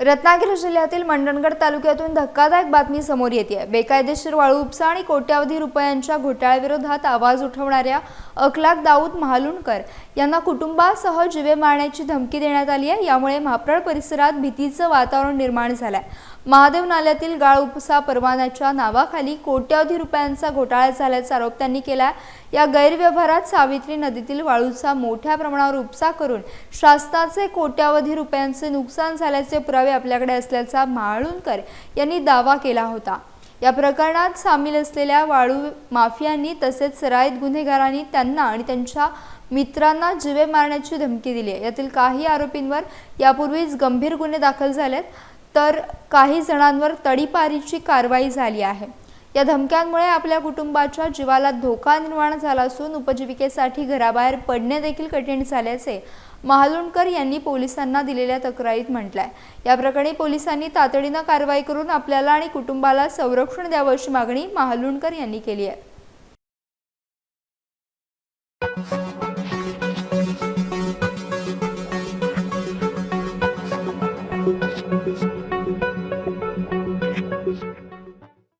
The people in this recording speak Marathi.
रत्नागिरी जिल्ह्यातील मंडणगड तालुक्यातून धक्कादायक बातमी समोर येते बेकायदेशीर वाळू उपसा आणि कोट्यावधी रुपयांच्या घोटाळ्याविरोधात आवाज उठवणाऱ्या अखलाक दाऊद महालुणकर यांना कुटुंबासह जिवे मारण्याची धमकी देण्यात आली आहे. यामुळे म्हाप्रळ परिसरात भीतीचं वातावरण निर्माण झालंय. महादेव नाल्यातील गाळ उपसा परवान्याच्या नावाखाली कोट्यावधी रुपयांचा घोटाळा झाल्याचा आरोप त्यांनी केला या गैरव्यवहारात सावित्री नदीतील वाळूचा मोठ्या प्रमाणावर उपसा करून शासनाचे कोट्यावधी रुपयांचे नुकसान झाल्याचे पुरावे आपल्याकडे असल्याचा माळुणकर यांनी दावा केला होता. या प्रकरणात सामील असलेल्या वाळू माफियांनी तसेच सराईत गुन्हेगारांनी त्यांना आणि त्यांच्या मित्रांना जिवे मारण्याची धमकी दिली आहे. यातील काही आरोपींवर यापूर्वीच गंभीर गुन्हे दाखल झालेत तर काही जणांवर तडीपारीची कारवाई झाली आहे. या धमक्यांमुळे आपल्या कुटुंबाच्या जीवाला धोका निर्माण झाला असून उपजीविकेसाठी घराबाहेर पडणे देखील कठीण झाल्याचे महालुंडकर यांनी पोलिसांना दिलेल्या तक्रारीत म्हटलंय. या प्रकरणी पोलिसांनी तातडीनं कारवाई करून आपल्याला आणि कुटुंबाला संरक्षण द्यावं अशी मागणी महालुंडकर यांनी केली आहे.